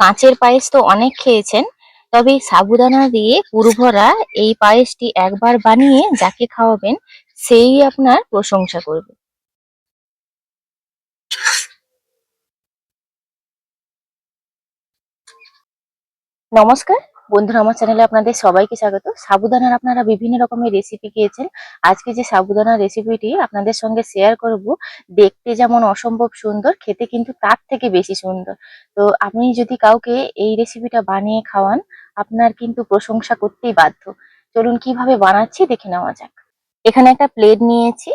কাঁচের পায়েস তো অনেক খেয়েছেন, তবে সাবুদানা দিয়ে পুরভরা এই পায়েসটি একবার বানিয়ে যাকে খাওয়াবেন, সেই আপনার প্রশংসা করবে। নমস্কার। বন্ধুরা, আমার চ্যানেলে আপনাদের সবাইকে স্বাগত। সাবুদানার আপনারা বিভিন্ন রকমের রেসিপি খেয়েছেন। আজকে যে সাবুদানার রেসিপিটি আপনাদের সঙ্গে শেয়ার করব, দেখতে যেমন অসম্ভব সুন্দর, খেতে কিন্তু তার থেকে বেশি সুন্দর। তো আপনি যদি কাউকে এই রেসিপিটা বানিয়ে খাওয়ান, আপনার কিন্তু প্রশংসা করতেই বাধ্য। চলুন কীভাবে বানাচ্ছি দেখে নেওয়া যাক। এখানে একটা প্লেট নিয়েছি।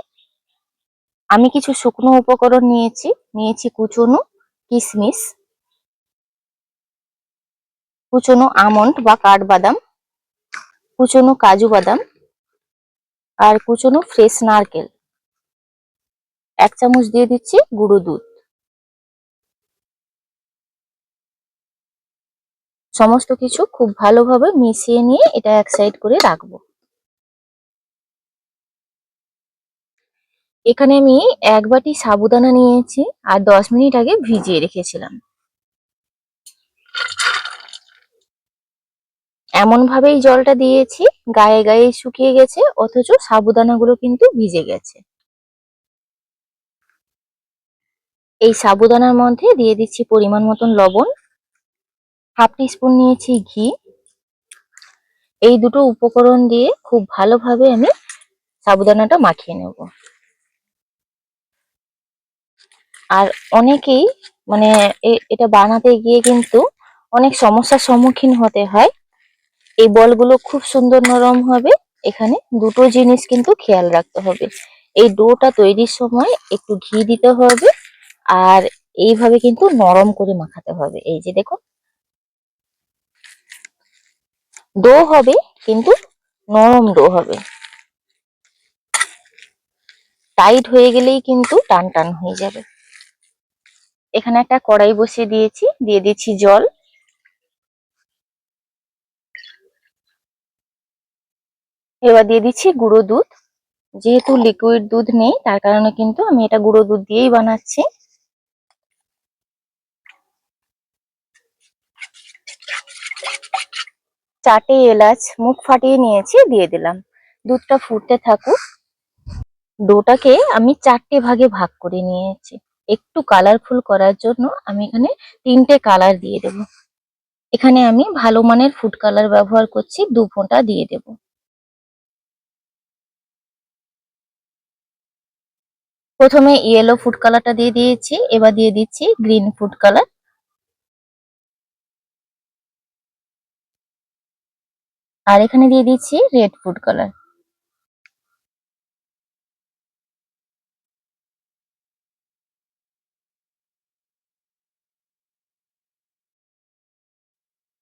আমি কিছু শুকনো উপকরণ নিয়েছি। নিয়েছি কুচনো কিশমিশ। কুচনো আমন্ড বা কাঠবাদাম, কুচনো কাজু বাদাম আর কুচনো ফ্রেশ নারকেল। এক চামচ দিয়ে দিচ্ছি গুঁড়ো দুধ। সমস্ত কিছু খুব ভালোভাবে মিশিয়ে নিয়ে এটা এক সাইড করে রাখব। এখানে আমি এক বাটি সাবুদানা নিয়েছি আর দশ মিনিট আগে ভিজিয়ে রেখেছিলাম। এমন ভাবেই জলটা দিয়েছি, গায়ে গায়ে শুকিয়ে গেছে, অথচ সাবুদানাগুলো কিন্তু ভিজে গেছে। এই সাবুদানার মধ্যে দিয়ে দিচ্ছি পরিমাণ মতন লবণ, হাফ স্পুন নিয়েছি ঘি। এই দুটো উপকরণ দিয়ে খুব ভালোভাবে আমি সাবুদানাটা মাখিয়ে নেব। আর অনেকেই মানে এটা বানাতে গিয়ে কিন্তু অনেক সমস্যার সম্মুখীন হতে হয়। এই বলগুলো খুব সুন্দর নরম হবে। এখানে দুটো জিনিস কিন্তু খেয়াল রাখতে হবে। এই ডোটা তৈরির সময় একটু ঘি দিতে হবে আর এইভাবে কিন্তু নরম করে মাখাতে হবে। এই যে দেখুন। ডো হবে কিন্তু নরম ডো হবে। টাইট হয়ে গেলেই কিন্তু টান টান হয়ে যাবে। এখানে একটা কড়াই বসিয়ে দিয়েছি। দিয়ে দিচ্ছি জল। এবার দিয়ে দিচ্ছি গুঁড়ো দুধ। যেহেতু লিকুইড দুধ নেই, তার কারণে কিন্তু আমি এটা গুঁড়ো দুধ দিয়েই বানাচ্ছি। চারটে এলাচ, মুখ ফাটিয়ে নিয়েছি, দিয়ে দিলাম। দুধটা ফুটতে থাকুক। ডোটাকে আমি চারটে ভাগে ভাগ করে নিয়েছি। একটু কালারফুল করার জন্য আমি এখানে তিনটে কালার দিয়ে দেব। এখানে আমি ভালো মানের ফুড কালার ব্যবহার করছি, দু ফোঁটা দিয়ে দেব। প্রথমে ইয়েলো ফুড কালারটা দিয়ে দিয়েছি, এবার দিয়ে দিচ্ছি গ্রিন ফুড কালার আর এখানে দিয়ে দিচ্ছি রেড ফুড কালার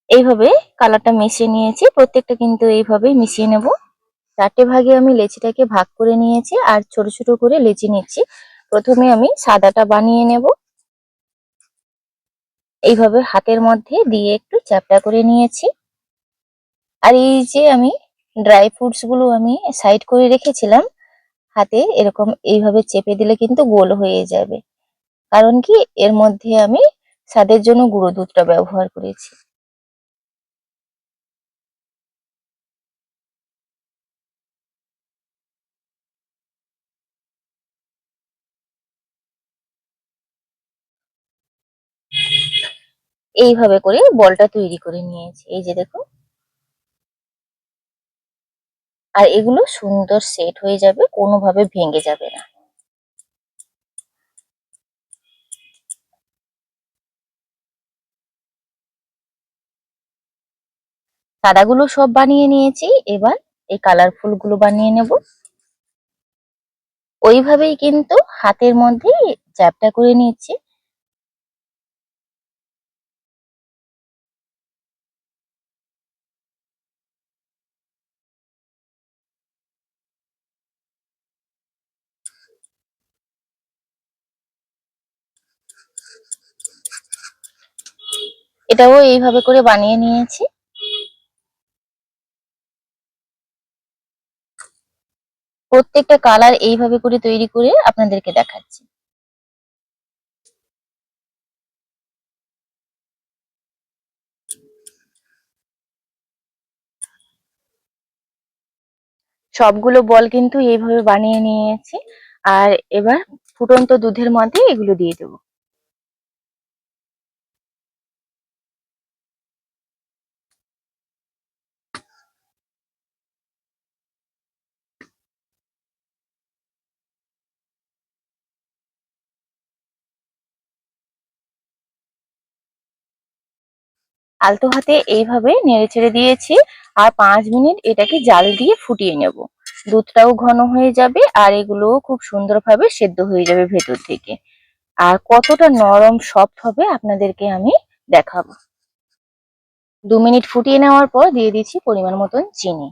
এইভাবে কালারটা মিশিয়ে নিয়েছি, প্রত্যেকটা কিন্তু এইভাবেই মিশিয়ে নেব। চারটে ভাগে আমি লেচিটাকে ভাগ করে নিয়েছি আর ছোট ছোট করে লেচি নিচ্ছি। প্রথমে আমি সাদাটা বানিয়ে নেব। এইভাবে হাতের মধ্যে দিয়ে একটু চ্যাপটা করে নিয়েছি। আর এই যে আমি ড্রাই ফ্রুটসগুলো আমি সাইড করে রেখেছিলাম, হাতে এরকম এইভাবে চেপে দিলে কিন্তু গোল হয়ে যাবে। কারণ কি, এর মধ্যে আমি স্বাদের জন্য গুঁড়ো দুধটা ব্যবহার করেছি। এইভাবে করে বলটা তৈরি করে নিয়েছি। এই যে দেখুন আর এগুলো সুন্দর সেট হয়ে যাবে, কোনোভাবে ভেঙে যাবে না। সাদাগুলো সব বানিয়ে নিয়েছি। এবার এই কালারফুলগুলো বানিয়ে নেব। ওইভাবেই কিন্তু হাতের মধ্যে চ্যাপটা করে নিচ্ছি। এটাও এইভাবে করে বানিয়ে নিয়েছি। প্রত্যেকটা কালার এইভাবে করে তৈরি করে আপনাদেরকে দেখাচ্ছি। সবগুলো বল কিন্তু এইভাবে বানিয়ে নিয়েছি। আর এবার ফুটন্ত দুধের মধ্যে এগুলো দিয়ে দেবো। আলতো হাতে এইভাবে নেড়ে ছেড়ে দিয়েছি আর পাঁচ মিনিট এটাকে জাল দিয়ে ফুটিয়ে নেব। দুধটাও ঘন হয়ে যাবে আর এগুলোও খুব সুন্দরভাবে সেদ্ধ হয়ে যাবে ভেতর থেকে। আর কতটা নরম সফট হবে আপনাদেরকে আমি দেখাবো। দু মিনিট ফুটিয়ে নেওয়ার পর দিয়ে দিচ্ছি পরিমাণ মতন চিনি।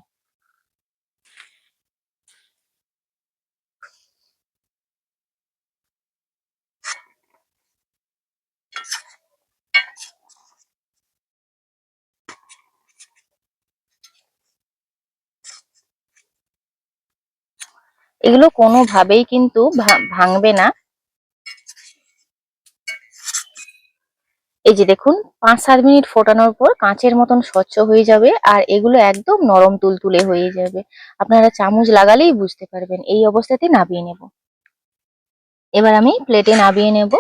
এগুলো কোনোভাবেই কিন্তু ভাঙবে না। এই যে দেখুন পাঁচ সাত মিনিট ফোটানোর পর কাঁচের মতন স্বচ্ছ হয়ে যাবে আর এগুলো একদম নরম তুলতুলে হয়ে যাবে। আপনারা চামচ লাগালেই বুঝতে পারবেন। এই অবস্থাতে নাবিয়ে নেব। এবার আমি প্লেটে নাবিয়ে নেব।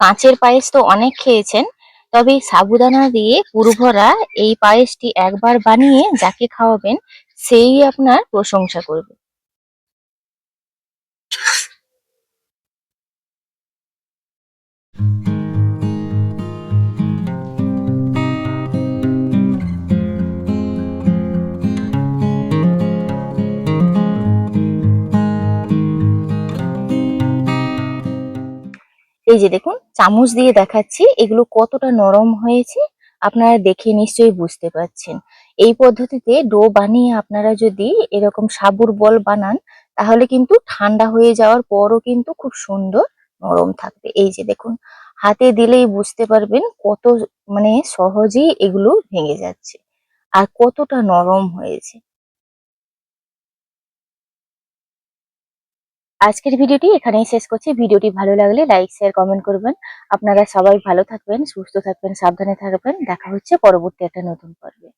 কাঁচের পায়েস তো অনেক খেয়েছেন, তবে সাবুদানা দিয়ে পুরভরা এই পায়েসটি একবার বানিয়ে যাকে খাওয়াবেন, সেই আপনার প্রশংসা করবে। এই যে দেখুন, চামচ দিয়ে দেখাচ্ছি, এগুলো কতটা নরম হয়েছে, আপনারা দেখে নিশ্চয়ই বুঝতে পারছেন। এই পদ্ধতিতে ডো বানিয়ে আপনারা যদি এরকম সাবুর বল বানান, তাহলে কিন্তু ঠান্ডা হয়ে যাওয়ার পরও কিন্তু খুব সুন্দর নরম থাকবে। এই যে দেখুন, হাতে দিলেই বুঝতে পারবেন কত মানে সহজেই এগুলো ভেঙে যাচ্ছে, আর কতটা নরম হয়েছে। আজকের ভিডিওটি এখানেই শেষ করছি। ভিডিওটি ভালো লাগলে লাইক শেয়ার কমেন্ট করবেন। আপনারা সবাই ভালো থাকবেন, সুস্থ থাকবেন, সাবধানে থাকবেন। দেখা হচ্ছে পরবর্তী একটা নতুন পর্বে।